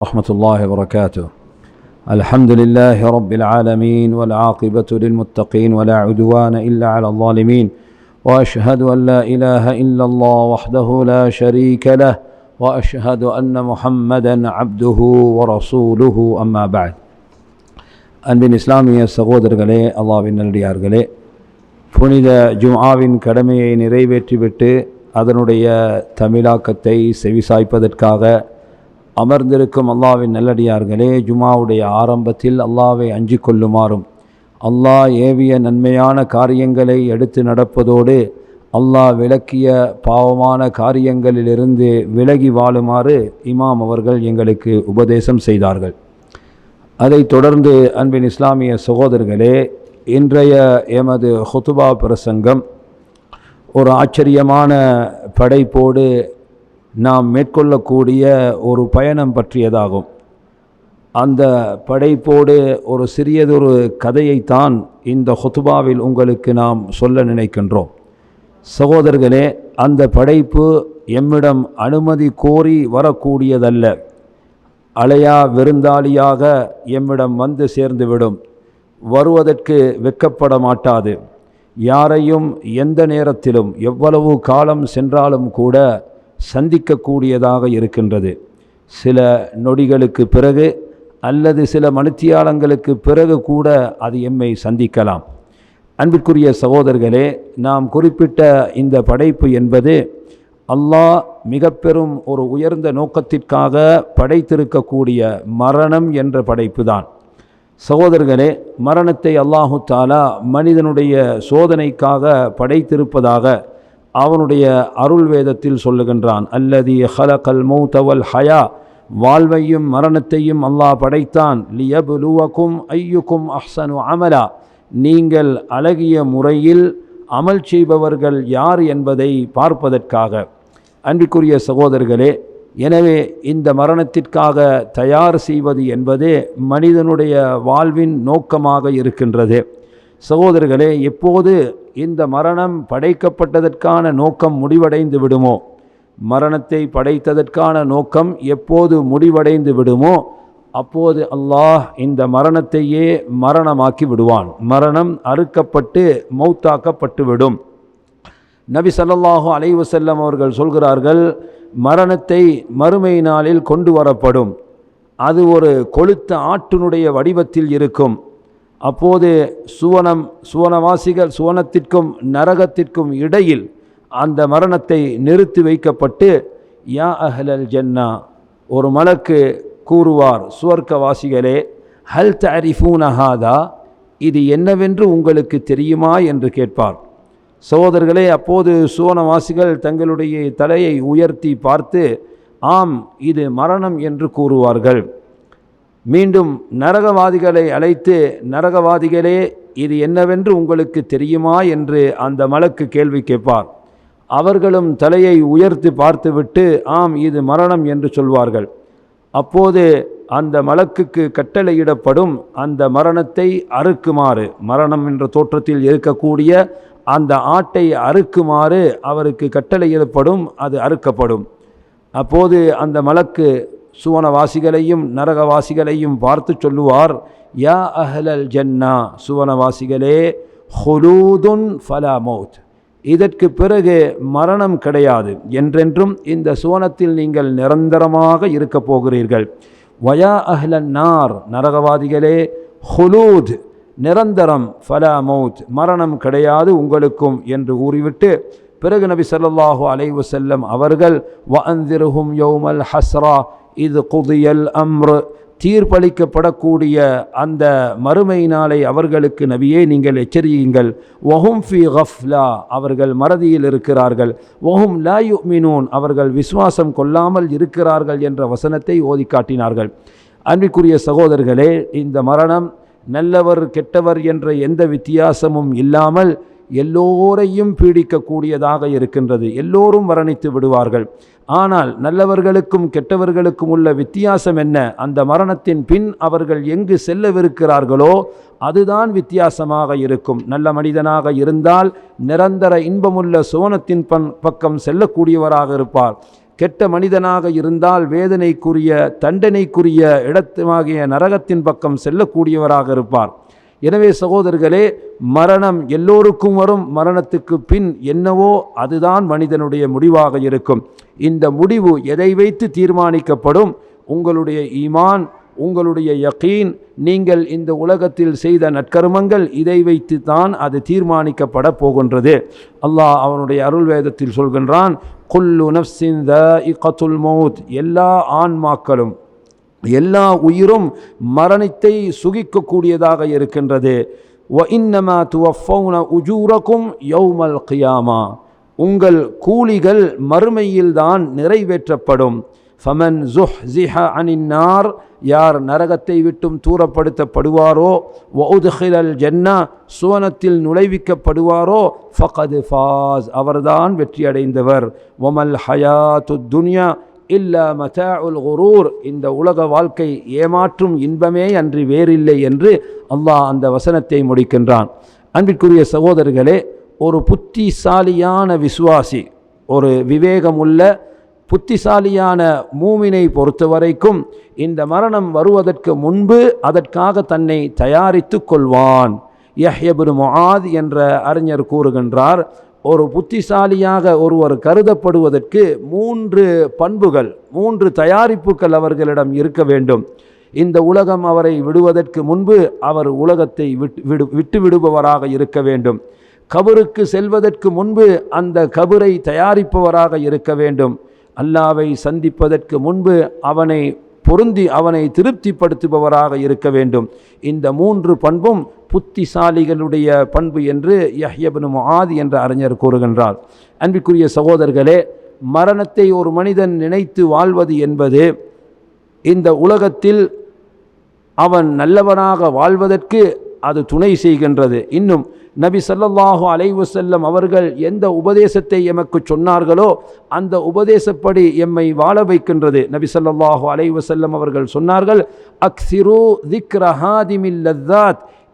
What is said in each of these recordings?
ورحمة الله وبركاته. الحمد لله رب العالمين والعاقبة للمتقين ولا عدوان إلا على الظالمين. وأشهد أن لا إله إلا الله وحده لا شريك له وأشهد أن محمدا عبده ورسوله. أما بعد அன்பின் இஸ்லாமிய சகோதரர்களே அல்லாவின் நல்லடியார்களே புனித ஜும்ஆவின் تميلا நிறைவேற்றிவிட்டு அதனுடைய தமிழாக்கத்தை செவிசாய்ப்பதற்காக அமர்ந்திருக்கும் அல்லாவின் நல்லடியார்களே ஜுமாவுடைய ஆரம்பத்தில் அல்லாவை அஞ்சு கொள்ளுமாறும். அல்லாஹ் ஏவிய நன்மையான காரியங்களை எடுத்து நடப்பதோடு அல்லாஹ் விளக்கிய பாவமான காரியங்களிலிருந்து விலகி வாழுமாறு இமாம் அவர்கள் எங்களுக்கு உபதேசம் செய்தார்கள். அதைத் தொடர்ந்து அன்பின் இஸ்லாமிய சகோதரர்களே இன்றைய எமது ஹுத்துபா பிரசங்கம் ஒரு ஆச்சரியமான படைப்போடு நாம் மேற்கொள்ளக்கூடிய ஒரு பயணம் பற்றியதாகும். அந்த படைப்போடு ஒரு சிறியதொரு கதையைத்தான் இந்த ஹொத்துபாவில் உங்களுக்கு நாம் சொல்ல நினைக்கின்றோம். சகோதரர்களே அந்த படைப்பு எம்மிடம் அனுமதி கோரி வரக்கூடியதல்ல. அலையா விருந்தாளியாக எம்மிடம் வந்து சேர்ந்துவிடும். வருவதற்கு வெக்கப்பட மாட்டாது. யாரையும் எந்த நேரத்திலும் எவ்வளவு காலம் சென்றாலும் கூட சந்திக்கக்கூடியதாக இருக்கின்றது. சில நொடிகளுக்கு பிறகு அல்லது சில மணித்தியாலங்களுக்கு பிறகு கூட அது எம்மை சந்திக்கலாம். அன்பிற்குரிய சகோதரர்களே நாம் குறிப்பிட்ட இந்த படைப்பு என்பது அல்லாஹ் மிக பெரும் ஒரு உயர்ந்த நோக்கத்திற்காக படைத்திருக்கக்கூடிய மரணம் என்ற படைப்பு தான் சகோதரர்களே மரணத்தை அல்லாஹு தாலா மனிதனுடைய சோதனைக்காக படைத்திருப்பதாக அவனுடைய அருள் வேதத்தில் சொல்லுகின்றான் அல்லதி ஹலகல் மௌதவல் ஹயா வாழ்வையும் மரணத்தையும் அல்லாஹ் படைத்தான். லியபுலுவக்கும் ஐயுக்கும் அஹ்சனு அமலா நீங்கள் அழகிய முறையில் அமல் செய்பவர்கள் யார் என்பதை பார்ப்பதற்காக. அன்பிற்குரிய சகோதரர்களே எனவே இந்த மரணத்திற்காக தயார் செய்வது என்பதே மனிதனுடைய வாழ்வின் நோக்கமாக இருக்கின்றது. சகோதரர்களே எப்போது இந்த மரணம் படைக்கப்பட்டதற்கான நோக்கம் முடிவடைந்து விடுமோ? மரணத்தை படைத்ததற்கான நோக்கம் எப்போது முடிவடைந்து விடுமோ? அப்போது அல்லாஹ் இந்த மரணத்தையே மரணமாக்கி விடுவான். மரணம் அறுக்கப்பட்டு மௌத்தாக்கப்பட்டு விடும். நபி சல்லாஹூ அலைவசல்லம் அவர்கள் சொல்கிறார்கள் மரணத்தை மறுமை நாளில் கொண்டு வரப்படும். அது ஒரு கொளுத்த ஆட்டினுடைய வடிவத்தில் இருக்கும். அப்போது சுவனம் சுவனவாசிகள் சுவனத்திற்கும் நரகத்திற்கும் இடையில் அந்த மரணத்தை நிறுத்தி வைக்கப்பட்டு யா அஹ்லல் ஜன்னா ஒரு மலக்கு கூறுவார் சுவர்க்கவாசிகளே ஹல் தரிஃபூனஹாதா இது என்னவென்று உங்களுக்கு தெரியுமா என்று கேட்பார். சகோதரர்களே அப்போது சுவனவாசிகள் தங்களுடைய தலையை உயர்த்தி பார்த்து ஆம் இது மரணம் என்று கூறுவார்கள். மீண்டும் நரகவாதிகளை அழைத்து நரகவாதிகளே இது என்னவென்று உங்களுக்கு தெரியுமா? என்று அந்த மலக்கு கேள்வி கேட்பார். அவர்களும் தலையை உயர்த்தி பார்த்துவிட்டு ஆம் இது மரணம் என்று சொல்வார்கள். அப்போது அந்த மலக்குக்கு கட்டளையிடப்படும் அந்த மரணத்தை அறுக்குமாறு மரணம் என்ற தோற்றத்தில் இருக்கக்கூடிய அந்த ஆட்டை அறுக்குமாறு அவருக்கு கட்டளையிடப்படும் அது அறுக்கப்படும். அப்போது அந்த மலக்கு சுவனவாசிகளையும் நரகவாசிகளையும் பார்த்து சொல்லுவார் யா அஹ்லல் ஜன்னா சுவனவாசிகளே ஹுலூதுன் ஃபலா மௌத். இதற்கு பிறகு மரணம் கிடையாது. என்றென்றும் இந்த சுவனத்தில் நீங்கள் நிரந்தரமாக இருக்கப் போகிறீர்கள். வயா அஹ்லன் நார் நரகவாதிகளே ஹுலூத் நிரந்தரம் ஃபலா மௌத். மரணம் கிடையாது உங்களுக்கும் என்று கூறிவிட்டு பிறகு நபி சல்லாஹூ அலைவு செல்லம் அவர்கள் வந்திருகும் யௌமல் ஹஸ்ரா இது குதியல் அம்ரு. தீர்ப்பளிக்கப்படக்கூடிய அந்த மறுமை நாளை அவர்களுக்கு நபியே நீங்கள் எச்சரியுங்கள். ஒஹும் ஃபி ஹஃப்லா அவர்கள் மறதியில் இருக்கிறார்கள். ஒஹும் லாயு மினூன் அவர்கள் விசுவாசம் கொள்ளாமல் இருக்கிறார்கள் என்ற வசனத்தை ஓதி காட்டினார்கள். அன்பிற்குரிய சகோதரர்களே இந்த மரணம் நல்லவர் கெட்டவர் என்ற எந்த வித்தியாசமும் இல்லாமல் எல்லோரையும் பீடிக்கக்கூடியதாக இருக்கின்றது. எல்லோரும் மரணித்து விடுவார்கள். ஆனால் நல்லவர்களுக்கும் கெட்டவர்களுக்கும் உள்ள வித்தியாசம் என்ன? அந்த மரணத்தின் பின் அவர்கள் எங்கு செல்லவிருக்கிறார்களோ அதுதான் வித்தியாசமாக இருக்கும். நல்ல மனிதனாக இருந்தால் நிரந்தர இன்பமுள்ள சுவனத்தின் பன் பக்கம் செல்லக்கூடியவராக இருப்பார். கெட்ட மனிதனாக இருந்தால் வேதனைக்குரிய தண்டனைக்குரிய இடத்துமாகிய நரகத்தின் பக்கம் செல்லக்கூடியவராக இருப்பார். எனவே சகோதரர்களே மரணம் எல்லோருக்கும் வரும். மரணத்துக்கு பின் என்னவோ அதுதான் மனிதனுடைய முடிவாக இருக்கும். இந்த முடிவு எதை வைத்து தீர்மானிக்கப்படும்? உங்களுடைய ஈமான் உங்களுடைய யகீன் நீங்கள் இந்த உலகத்தில் செய்த நற்கருமங்கள் இதை வைத்து தான் அது தீர்மானிக்கப்பட போகின்றது. அல்லாஹ் அவனுடைய அருள் வேதத்தில் சொல்கின்றான் குல்லு நஃப்சின் இக்கத்துல் மௌத். எல்லா ஆன்மாக்களும் எல்லா உயிரும் மரணத்தை சுகிக்கக்கூடியதாக இருக்கின்றது. வ இன்னமா துவஃபௌன உஜூரக்கும் யௌமல் கியாமா உங்கள் கூலிகள் மறுமையில்தான் நிறைவேற்றப்படும். ஃபமன் ஜுஹ் ஜிஹ அனின்னார் யார் நரகத்தை விட்டும் தூரப்படுத்தப்படுவாரோ ஒதுஹிலல் ஜன்னா சுவனத்தில் நுழைவிக்கப்படுவாரோ ஃபகது ஃபாஸ் அவர்தான் வெற்றியடைந்தவர். ஒமல் ஹயாத்து துன்யா இல்லா மதாஉல் குரூர் இந்த உலக வாழ்க்கை ஏமாற்றும் இன்பமே அன்றி வேறில்லை என்று அல்லாஹ் அந்த வசனத்தை முடிக்கின்றான். அன்பிற்குரிய சகோதரர்களே ஒரு புத்திசாலியான விசுவாசி ஒரு விவேகமுள்ள புத்திசாலியான மூமினை பொறுத்த வரைக்கும் இந்த மரணம் வருவதற்கு முன்பு அதற்காக தன்னை தயாரித்து கொள்வான். யஹ்யபுரு மொஹாத் என்ற அறிஞர் கூறுகின்றார் ஒரு புத்திசாலியாக ஒருவர் கருதப்படுவதற்கு மூன்று பண்புகள் மூன்று தயாரிப்புகள் அவர்களிடம் இருக்க வேண்டும். இந்த உலகம் அவரை விடுவதற்கு முன்பு அவர் உலகத்தை விட்டு விடு விட்டு விடுபவராக இருக்க வேண்டும். கபருக்கு செல்வதற்கு முன்பு அந்த கபரை தயாரிப்பவராக இருக்க வேண்டும். அல்லாவை சந்திப்பதற்கு முன்பு அவனை பொருந்தி அவனை திருப்திப்படுத்துபவராக இருக்க வேண்டும். இந்த மூன்று பண்பும் புத்திசாலிகளுடைய பண்பு என்று யஹ்யபனு முஆத் என்ற அறிஞர் கூறுகின்றார். அன்பிற்குரிய சகோதரர்களே மரணத்தை ஒரு மனிதன் நினைத்து வாழ்வது என்பது இந்த உலகத்தில் அவன் நல்லவனாக வாழ்வதற்கு அது துணை செய்கின்றது. இன்னும் நபி ஸல்லல்லாஹு அலைவசல்லம் அவர்கள் எந்த உபதேசத்தை எமக்கு சொன்னார்களோ அந்த உபதேசப்படி எம்மை வாழ வைக்கின்றது. நபி ஸல்லல்லாஹு அலைவசல்லம் அவர்கள் சொன்னார்கள் அக்சிரு திக்ர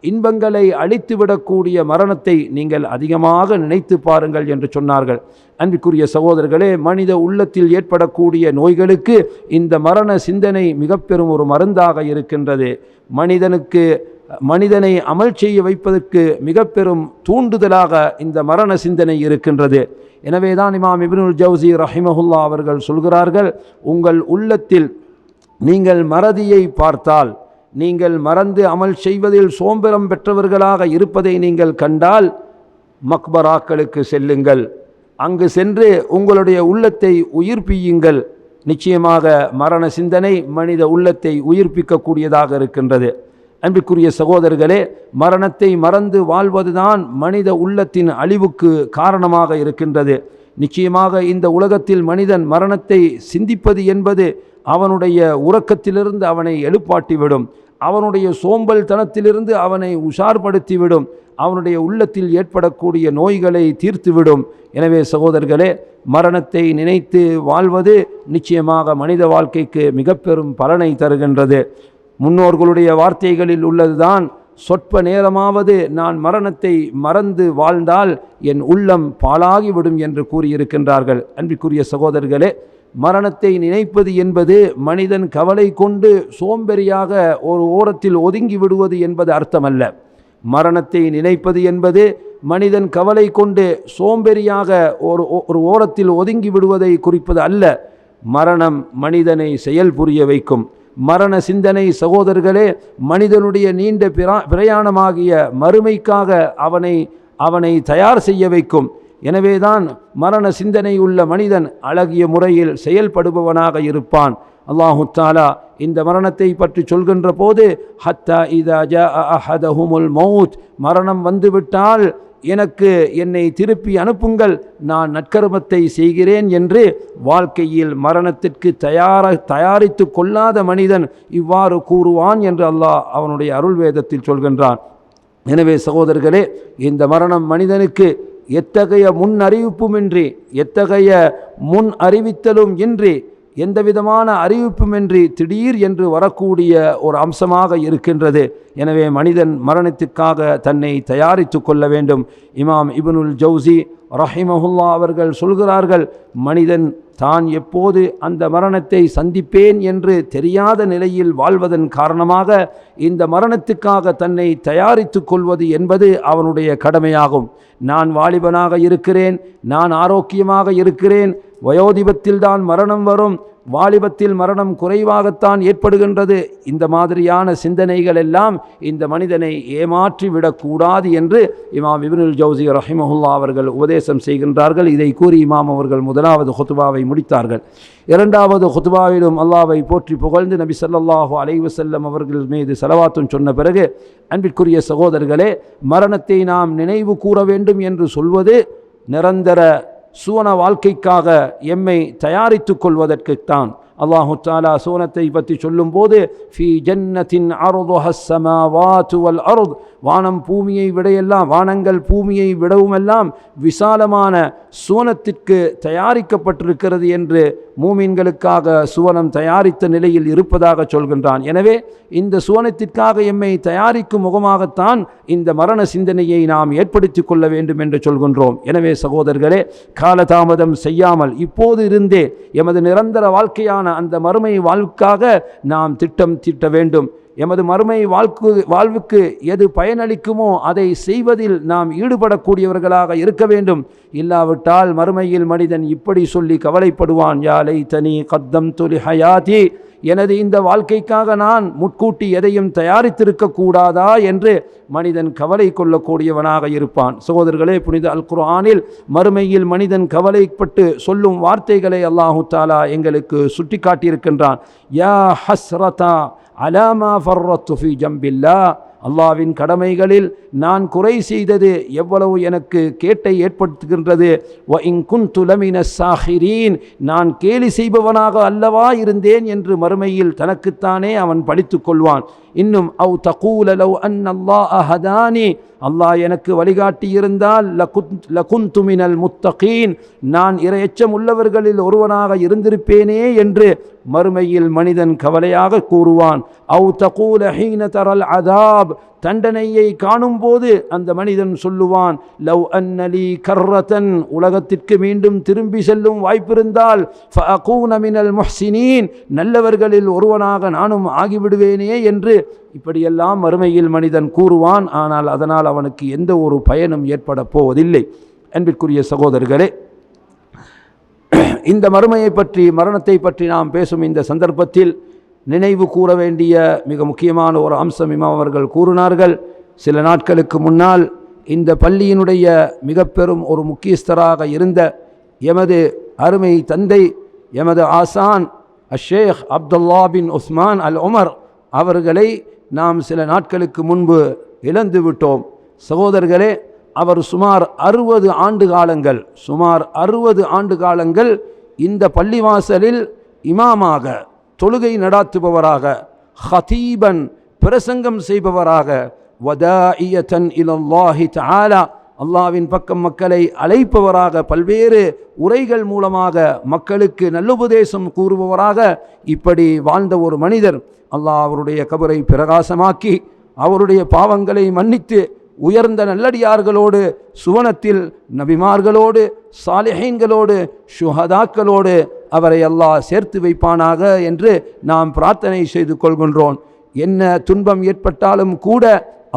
இன்பங்களை அழித்துவிடக்கூடிய மரணத்தை நீங்கள் அதிகமாக நினைத்து பாருங்கள் என்று சொன்னார்கள். அன்பிற்குரிய சகோதரர்களே மனித உள்ளத்தில் ஏற்படக்கூடிய நோய்களுக்கு இந்த மரண சிந்தனை மிக பெரும் ஒரு மருந்தாக இருக்கின்றது. மனிதனுக்கு மனிதனை அமல் செய்ய வைப்பதற்கு மிக பெரும் தூண்டுதலாக இந்த மரண சிந்தனை இருக்கின்றது. எனவே தான் இமாம் இபினுல் ஜவுசி ரஹிமஹுல்லா அவர்கள் சொல்கிறார்கள் உங்கள் உள்ளத்தில் நீங்கள் மறதியை பார்த்தால் நீங்கள் மறந்து அமல் செய்வதில் சோம்பெறம் பெற்றவர்களாக இருப்பதை நீங்கள் கண்டால் மக்பராக்களுக்கு செல்லுங்கள். அங்கு சென்று உங்களுடைய உள்ளத்தை உயிர்ப்பியுங்கள். நிச்சயமாக மரண சிந்தனை மனித உள்ளத்தை உயிர்ப்பிக்கக்கூடியதாக இருக்கின்றது. அன்பிற்குரிய சகோதரர்களே மரணத்தை மறந்து வாழ்வதுதான் மனித உள்ளத்தின் அழிவுக்கு காரணமாக இருக்கின்றது. நிச்சயமாக இந்த உலகத்தில் மனிதன் மரணத்தை சிந்திப்பது என்பது அவனுடைய உறக்கத்திலிருந்து அவனை எழுப்பாட்டிவிடும். அவனுடைய சோம்பல் தனத்திலிருந்து அவனை உஷார்படுத்திவிடும். அவனுடைய உள்ளத்தில் ஏற்படக்கூடிய நோய்களை தீர்த்துவிடும். எனவே சகோதரர்களே மரணத்தை நினைத்து வாழ்வது நிச்சயமாக மனித வாழ்க்கைக்கு மிக பெரும் பலனை தருகின்றது. முன்னோர்களுடைய வார்த்தைகளில் உள்ளதுதான் சொற்ப நேரமாவது நான் மரணத்தை மறந்து வாழ்ந்தால் என் உள்ளம் பாழாகிவிடும் என்று கூறியிருக்கின்றார்கள். அன்பிற்குரிய சகோதரர்களே மரணத்தை நினைப்பது என்பது மனிதன் கவலை கொண்டு சோம்பெறியாக ஒரு ஓரத்தில் ஒதுங்கி விடுவது என்பது அர்த்தமல்ல. மரணத்தை நினைப்பது என்பது மனிதன் கவலை கொண்டு சோம்பெறியாக ஒரு ஒரு ஓரத்தில் ஒதுங்கி விடுவதை குறிப்பது அல்ல. மரணம் மனிதனை செயல் புரிய வைக்கும். மரண சிந்தனை சகோதரர்களே மனிதனுடைய நீண்ட பிரா பிரயாணமாகிய மறுமைக்காக அவனை அவனை தயார் செய்ய வைக்கும். எனவேதான் மரண சிந்தனை உள்ள மனிதன் அழகிய முறையில் செயல்படுபவனாக இருப்பான். அல்லாஹு தாலா இந்த மரணத்தை பற்றி சொல்கின்ற போது ஹத்தா இதா ஜ அஹதஹுமுல் மௌத் மரணம் வந்துவிட்டால் எனக்கு என்னை திருப்பி அனுப்புங்கள் நான் நற்கருமத்தை செய்கிறேன் என்று வாழ்க்கையில் மரணத்திற்கு தயார தயாரித்து கொள்ளாத மனிதன் இவ்வாறு கூறுவான் என்று அல்லாஹ் அவனுடைய அருள் வேதத்தில் சொல்கின்றான். எனவே சகோதரர்களே இந்த மரணம் மனிதனுக்கு எத்தகைய முன் அறிவிப்புமின்றி எத்தகைய முன் அறிவித்தலும் இன்றி எந்த விதமான அறிவிப்புமின்றி திடீர் என்று வரக்கூடிய ஒரு அம்சமாக இருக்கின்றது. எனவே மனிதன் மரணத்துக்காக தன்னை தயாரித்து கொள்ள வேண்டும். இமாம் இபனுல் ஜவுசி ரஹிமஹுல்லா அவர்கள் சொல்கிறார்கள் மனிதன் தான் எப்போது அந்த மரணத்தை சந்திப்பேன் என்று தெரியாத நிலையில் வாழ்வதன் காரணமாக இந்த மரணத்துக்காக தன்னை தயாரித்து கொள்வது என்பது அவனுடைய கடமையாகும். நான் வாலிபனாக இருக்கிறேன் நான் ஆரோக்கியமாக இருக்கிறேன் வயோதிபத்தில்தான் மரணம் வரும் வாலிபத்தில் மரணம் குறைவாகத்தான் ஏற்படுகின்றது. இந்த மாதிரியான சிந்தனைகள் எல்லாம் இந்த மனிதனை ஏமாற்றி விடக்கூடாது என்று இமாம் இப்னுல் ஜவுசி ரஹிமஹுல்லா அவர்கள் உபதேசம் செய்கின்றார்கள். இதை கூறி இமாம் அவர்கள் முதலாவது ஹுத்துபாவை முடித்தார்கள். இரண்டாவது ஹுத்பாவிலும் அல்லாவை போற்றி புகழ்ந்து நபி சல்லாஹு அலைவசல்லம் அவர்கள் மீது செலவாத்தும் சொன்ன பிறகு அன்பிற்குரிய சகோதரர்களே மரணத்தை நாம் நினைவு கூற வேண்டும் என்று சொல்வது நிரந்தர சுவன வாழ்க்கைக்காக எம்மை தயாரித்து கொள்வதற்குத்தான் அல்லாஹு தாலா சுவனத்தை பற்றி சொல்லும்போது ஃபி ஜன்னத்தின் அருதுஹஸ்ஸமாவாத்து வல் அருத் வானம் பூமியை விடையெல்லாம் வானங்கள் பூமியை விடவுமெல்லாம் விசாலமான சுவனத்திற்கு தயாரிக்கப்பட்டிருக்கிறது என்று மூமீன்களுக்காக சுவனம் தயாரித்த நிலையில் இருப்பதாக சொல்கின்றான். எனவே இந்த சுவனத்திற்காக எம்மை தயாரிக்கும் முகமாகத்தான் இந்த மரண சிந்தனையை நாம் ஏற்படுத்தி கொள்ள வேண்டும் என்று சொல்கின்றோம். எனவே சகோதரர்களே காலதாமதம் செய்யாமல் இப்போது இருந்தே எமது நிரந்தர வாழ்க்கையான அந்த மறுமை வாழ்வுக்காக நாம் திட்டம் தீட்ட வேண்டும். எமது மறுமை வாழ்க்கு வாழ்வுக்கு எது பயனளிக்குமோ அதை செய்வதில் நாம் ஈடுபடக்கூடியவர்களாக இருக்க வேண்டும். இல்லாவிட்டால் மறுமையில் மனிதன் இப்படி சொல்லி கவலைப்படுவான். யாலை தனி கத்தம் துலி ஹயாதி எனது இந்த வாழ்க்கைக்காக நான் முட்கூட்டி எதையும் தயாரித்திருக்க கூடாதா? என்று மனிதன் கவலை கொள்ளக்கூடியவனாக இருப்பான். சகோதரர்களே புனித அல் குர்ஆனில் மறுமையில் மனிதன் கவலைப்பட்டு சொல்லும் வார்த்தைகளை அல்லாஹு தாலா எங்களுக்கு சுட்டி காட்டியிருக்கின்றான் யா ஹஸ்ரதா அலாமா ஃபர்ரத்து ஃபி ஜம்பில்லா. அல்லாவின் கடமைகளில் நான் குறை செய்தது எவ்வளவு எனக்கு கேட்டை ஏற்படுத்துகின்றது. வ இங்குந்து துலமின சாஹிரீன். நான் கேலி செய்பவனாக அல்லவா இருந்தேன் என்று மறுமையில் தனக்குத்தானே அவன் படித்து கொள்வான். இன்னும் அவு தகூல லவ் அன் அல்லாஹ் அஹதானி அல்லாஹ் எனக்கு வழிகாட்டி இருந்தால் லகுந்து துமினல் முத்தகீன். நான் இரையச்சம் உள்ளவர்களில் ஒருவனாக இருந்திருப்பேனே என்று மறுமையில் மனிதன் கவலையாக கூறுவான். அவு தகூல ஹீன தரல் அதாப். தண்டனையை காணும்போது அந்த மனிதன் சொல்லுவான் லவ் அன்னலி கர்ரதன். உலகத்திற்கு மீண்டும் திரும்பி செல்லும் வாய்ப்பிருந்தால் மினல் மொஹ்சினீன். நல்லவர்களில் ஒருவனாக நானும் ஆகிவிடுவேனே என்று இப்படியெல்லாம் மறுமையில் மனிதன் கூறுவான். ஆனால் அதனால் அவனுக்கு எந்த ஒரு பயனும் ஏற்பட போவதில்லை. அன்பிற்குரிய சகோதரர்களே இந்த மறுமையை பற்றி மரணத்தை பற்றி நாம் பேசும் இந்த சந்தர்ப்பத்தில் நினைவு கூற வேண்டிய மிக முக்கியமான ஒரு அம்சம் இமாம் அவர்கள் கூறினார்கள். சில நாட்களுக்கு முன்னால் இந்த பள்ளியினுடைய மிக பெரும் ஒரு முக்கியஸ்தராக இருந்த எமது அருமை தந்தை எமது ஆசான் அஷேக் Abdullah bin Usman al Umar அவர்களை நாம் சில நாட்களுக்கு முன்பு இழந்து விட்டோம். சகோதரர்களே அவர் சுமார் அறுபது ஆண்டு காலங்கள் சுமார் அறுபது ஆண்டு காலங்கள் இந்த பள்ளிவாசலில் இமாமாக தொழுகை நடாத்துபவராக ஹதீபன் பிரசங்கம் செய்பவராக வதாஇயத்தன் இலல்லாஹி தாலா அல்லாவின் பக்கம் மக்களை அழைப்பவராக பல்வேறு உரைகள் மூலமாக மக்களுக்கு நல்லுபதேசம் கூறுபவராக இப்படி வாழ்ந்த ஒரு மனிதர். அல்லாஹ் அவருடைய கபரை பிரகாசமாக்கி அவருடைய பாவங்களை மன்னித்து உயர்ந்த நல்லடியார்களோடு சுவனத்தில் நபிமார்களோடு சாலிஹீன்களோடு ஷுஹதாக்களோடு அவரை அல்லாஹ் சேர்த்து வைப்பானாக என்று நாம் பிரார்த்தனை செய்து கொள்கின்றோம். என்ன துன்பம் ஏற்பட்டாலும் கூட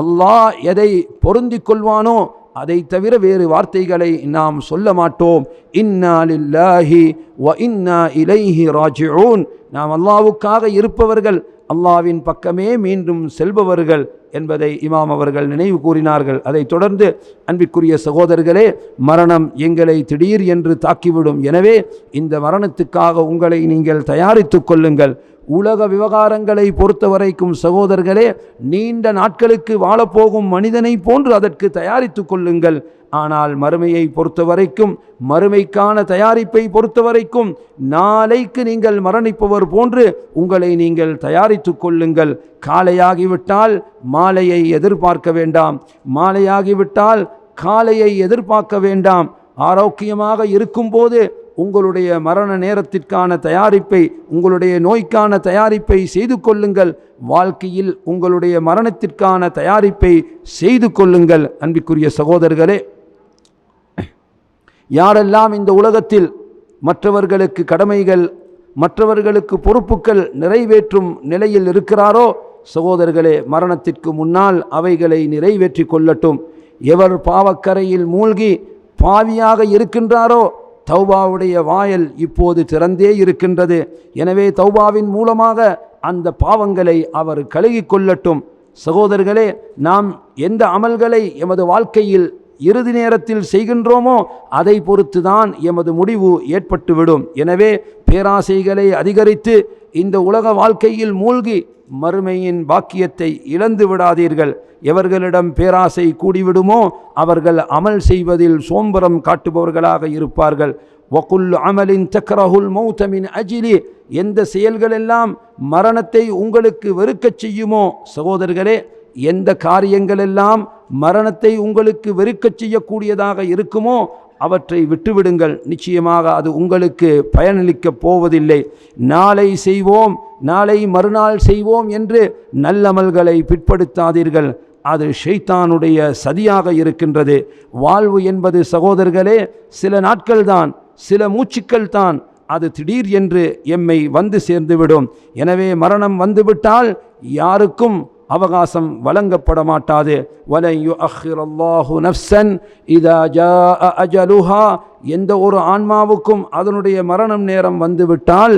அல்லாஹ் எதை பொருந்தி கொள்வானோ அதை தவிர வேறு வார்த்தைகளை நாம் சொல்ல மாட்டோம். இன்னாலில்லாஹி வ இன்னா இலைஹி ராஜிஊன். நாம் அல்லாவுக்காக இருப்பவர்கள் அல்லாவின் பக்கமே மீண்டும் செல்பவர்கள் என்பதை இமாம் அவர்கள் நினைவு கூறினார்கள். அதைத் தொடர்ந்து அன்பிற்குரிய சகோதரர்களே மரணம் எங்களை திடீர் என்று தாக்கிவிடும். எனவே இந்த மரணத்துக்காக உங்களை நீங்கள் தயாரித்து கொள்ளுங்கள். உலக விவகாரங்களை பொறுத்த வரைக்கும் சகோதரர்களே நீண்ட நாட்களுக்கு வாழப்போகும் மனிதனை போன்று அதற்கு தயாரித்து கொள்ளுங்கள். ஆனால் மறுமையை பொறுத்த வரைக்கும் மறுமைக்கான தயாரிப்பை பொறுத்த வரைக்கும் நாளைக்கு நீங்கள் மரணிப்பவர் போன்று உங்களை நீங்கள் தயாரித்து கொள்ளுங்கள். காலையாகிவிட்டால் மாலையை எதிர்பார்க்க வேண்டாம். மாலையாகிவிட்டால் காலையை எதிர்பார்க்க வேண்டாம். ஆரோக்கியமாக இருக்கும்போது உங்களுடைய மரண நேரத்திற்கான தயாரிப்பை உங்களுடைய நோய்க்கான தயாரிப்பை செய்து கொள்ளுங்கள். வாழ்க்கையில் உங்களுடைய மரணத்திற்கான தயாரிப்பை செய்து கொள்ளுங்கள். அன்பிற்குரிய சகோதரர்களே யாரெல்லாம் இந்த உலகத்தில் மற்றவர்களுக்கு கடமைகள் மற்றவர்களுக்கு பொறுப்புகள் நிறைவேற்றும் நிலையில் இருக்கிறாரோ சகோதரர்களே மரணத்திற்கு முன்னால் அவைகளை நிறைவேற்றி கொள்ளட்டும். எவர் பாவக்கரையில் மூழ்கி பாவியாக இருக்கின்றாரோ தௌபாவுடைய வாயல் இப்போது திறந்தே இருக்கின்றது. எனவே தௌபாவின் மூலமாக அந்த பாவங்களை அவர் கழுகிக் கொள்ளட்டும். சகோதரர்களே நாம் எந்த அமல்களை எமது வாழ்க்கையில் இறுதி நேரத்தில் செய்கின்றோமோ அதை பொறுத்துதான் எமது முடிவு ஏற்பட்டுவிடும். எனவே பேராசைகளை அதிகரித்து இந்த உலக வாழ்க்கையில் மூழ்கி மறுமையின் பாக்கியத்தை இழந்து விடாதீர்கள். எவர்களிடம் பேராசை கூடிவிடுமோ அவர்கள் அமல் செய்வதில் சோம்பரம் காட்டுபவர்களாக இருப்பார்கள். வகுல் அமலின் தக்ரஹுல் மௌத்தமின் அஜிலி எந்த செயல்களெல்லாம் மரணத்தை உங்களுக்கு வெறுக்கச் செய்யுமோ சகோதரர்களே எந்த காரியங்களெல்லாம் மரணத்தை உங்களுக்கு வெறுக்கச் செய்யக்கூடியதாக இருக்குமோ அவற்றை விட்டுவிடுங்கள். நிச்சயமாக அது உங்களுக்கு பயனளிக்கப் போவதில்லை. நாளை செய்வோம். நாளை மறுநாள் செய்வோம் என்று நல்லமல்களை பிற்படுத்தாதீர்கள். அது ஷைத்தானுடைய சதியாக இருக்கின்றது. வாழ்வு என்பது சகோதரர்களே சில நாட்கள்தான் சில மூச்சுக்கள் தான் அது திடீர் என்று எம்மை வந்து சேர்ந்துவிடும். எனவே மரணம் வந்துவிட்டால் யாருக்கும் அவகாசம் வழங்கப்பட மாட்டாது வலையு அஹ்ரல்லாஹு நஃப்சன் இதா ஜா அஜலுஹா. எந்த ஒரு ஆன்மாவுக்கும் அதனுடைய மரணம் நேரம் வந்துவிட்டால்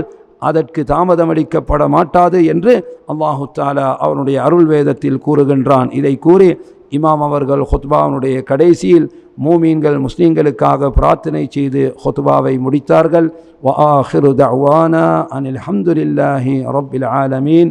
அதற்கு தாமதம் அளிக்கப்பட மாட்டாது என்று அல்லாஹு தாலா அவனுடைய அருள் வேதத்தில் கூறுகின்றான். இதை கூறி இமாம் அவர்கள் ஹொத்பாவனுடைய கடைசியில் மூமீன்கள் முஸ்லீம்களுக்காக பிரார்த்தனை செய்து ஹொத்பாவை முடித்தார்கள். வ ஆஹிரு தவானா அனில் ஹம்துலில்லாஹி ரபில் ஆலமீன்.